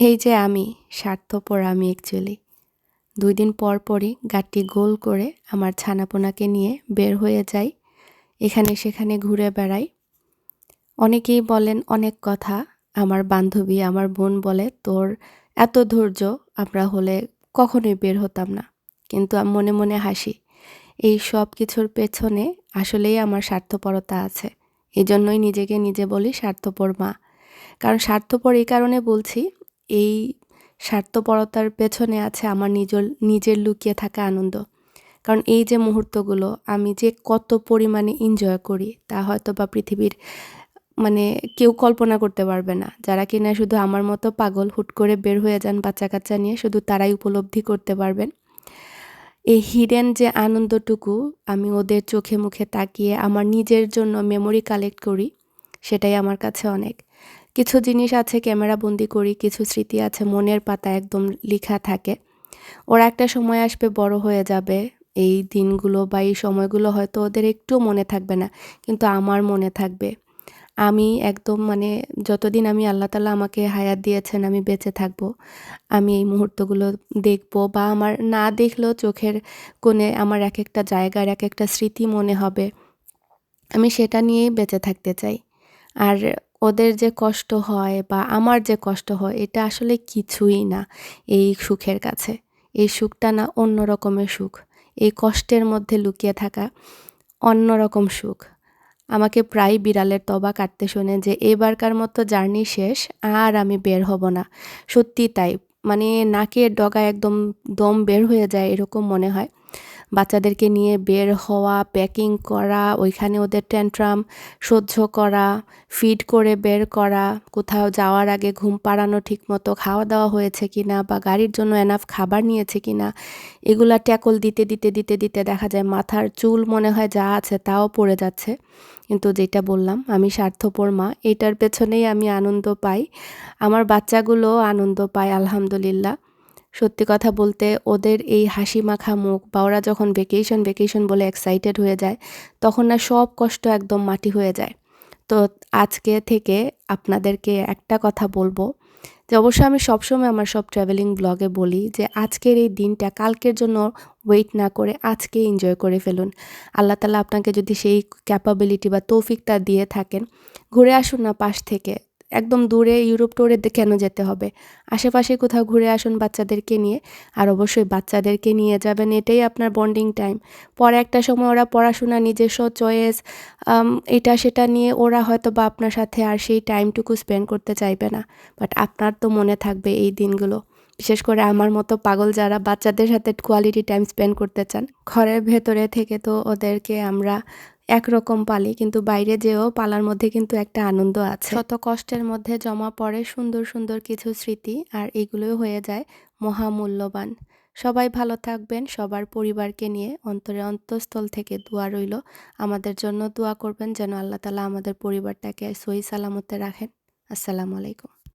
এই যে আমি, স্বার্থপর আমি অ্যাকচুয়ালি দুই দিন পর পরই গাটটি গোল করে আমার ছানাপোনাকে নিয়ে বের হয়ে যাই, এখানে সেখানে ঘুরে বেড়াই। অনেকেই বলেন, অনেক কথা। আমার বান্ধবী, আমার বোন বলে, তোর এত ধৈর্য, আমরা হলে কখনোই বের হতাম না। কিন্তু আমি মনে মনে হাসি। এই সব কিছুর পেছনে আসলেই আমার স্বার্থপরতা আছে। এই জন্যই নিজেকে নিজে বলি স্বার্থপর মা। কারণ স্বার্থপর এই কারণে বলছি এই স্বার্থপরতার পেছনে আছে আমার নিজের নিজের লুকিয়ে থাকা আনন্দ। কারণ এই যে মুহূর্তগুলো আমি যে কত পরিমাণে এনজয় করি, তা হয়তো বা পৃথিবীর মানে কেউ কল্পনা করতে পারবে না। যারা কিনা শুধু আমার মতো পাগল হুট করে বের হয়ে যান বাচ্চা কাচ্চা নিয়ে, শুধু তারাই উপলব্ধি করতে পারবেন। এই হিডেন যে আনন্দটুকু আমি ওদের চোখে মুখে তাকিয়ে আমার নিজের জন্য মেমোরি কালেক্ট করি, সেটাই আমার কাছে অনেক। কিছু জিনিস আছে, ক্যামেরা বন্দি করি, কিছু স্মৃতি আছে, মনের পাতা একদম লেখা থাকে। ওরা একটা সময় আসবে, বড় হয়ে যাবে। এই দিনগুলো বা এই সময়গুলো হয়তো ওদের একটু মনে থাকবে না, কিন্তু আমার মনে থাকবে। আমি একদম মানে যতদিন আমি আল্লাহ তালা আমাকে হায়াত দিয়েছেন, আমি বেঁচে থাকব। আমি এই মুহূর্তগুলো দেখব বা আমার না দেখলেও চোখের কোণে আমার এক একটা জায়গার এক একটা স্মৃতি মনে হবে। আমি সেটা নিয়েই বেঁচে থাকতে চাই। আর ওদের যে কষ্ট হয় বা আমার যে কষ্ট হয়, এটা আসলে কিছুই না এই সুখের কাছে। এই সুখটা না অন্য রকমের সুখ। এই কষ্টের মধ্যে লুকিয়ে থাকা অন্য রকম সুখ। আমাকে প্রায় বিড়ালের তবা কাটতে শোনে যে, এবারকার মতো জার্নি শেষ, আর আমি বের হব না। সত্যি তাই। মানে নাকের ডগা একদম দম বের হয়ে যায় এরকম মনে হয়। বাচ্চাদেরকে নিয়ে বের হওয়া প্যাকিং করা, ওইখানে ওদের ট্যান্ট্রাম সহ্য করা ফিড করে বের করা, কোথাও যাওয়ার আগে ঘুম পাড়ানো ঠিক মতো খাওয়া দাওয়া হয়েছে কি না বা গাড়ির জন্য এনাফ খাবার নিয়েছে কি না এগুলা ট্যাকল দিতে দিতে দিতে দিতে দেখা যায় মাথার চুল মনে হয় যা আছে তাও পড়ে যাচ্ছে। কিন্তু যেটা বললাম, আমি স্বার্থপর মা, এটার পেছনেই আমি আনন্দ পাই। আমার বাচ্চাগুলো আনন্দ পায়, আলহামদুলিল্লাহ। সত্যি কথা বলতে ওদের এই হাসি মাখা মুখ বা ওরা যখন ভেকেশন ভেকেশন বলে এক্সাইটেড হয়ে যায়, তখন না সব কষ্ট একদম মাটি হয়ে যায়। তো আজকে থেকে আপনাদেরকে একটা কথা বলব, যে অবশ্য আমি সবসময় আমার সব ট্রাভেলিং ব্লগে বলি যে আজকের এই দিনটা কালকের জন্য ওয়েট না করে আজকে এনজয় করে ফেলুন। আল্লাহ তালা আপনাকে যদি সেই ক্যাপাবিলিটি বা তৌফিকটা দিয়ে থাকেন, ঘুরে আসুন না পাশ থেকে। একদম দূরে ইউরোপ টোরে কেন যেতে হবে? আশেপাশে কোথাও ঘুরে আসুন বাচ্চাদেরকে নিয়ে। আর অবশ্যই বাচ্চাদেরকে নিয়ে যাবেন, এটাই আপনার বন্ডিং টাইম পরে একটা সময় ওরা পড়াশোনা, নিজস্ব চয়েস এটা সেটা নিয়ে ওরা হয়তো বা আপনার সাথে আর সেই টাইমটুকু স্পেন্ড করতে চাইবে না। বাট আপনার তো মনে থাকবে এই দিনগুলো। বিশেষ করে আমার মতো পাগল যারা বাচ্চাদের সাথে কোয়ালিটি টাইম স্পেন্ড করতে চান, ঘরের ভেতরে থেকে তো ওদেরকে আমরা একরকম পালি, কিন্তু বাইরে যেও পালার মধ্যে কিন্তু একটা আনন্দ আছে। শত কষ্টের মধ্যে জমা পড়ে সুন্দর সুন্দর কিছু স্মৃতি, আর এগুলোও হয়ে যায় মহামূল্যবান। সবাই ভালো থাকবেন, সবার পরিবারকে নিয়ে অন্তরে অন্তঃস্থল থেকে দোয়া রইল। আমাদের জন্য দোয়া করবেন যেন আল্লাহ তালা আমাদের পরিবারটাকে সহি সালামতে রাখেন। আসসালামু আলাইকুম।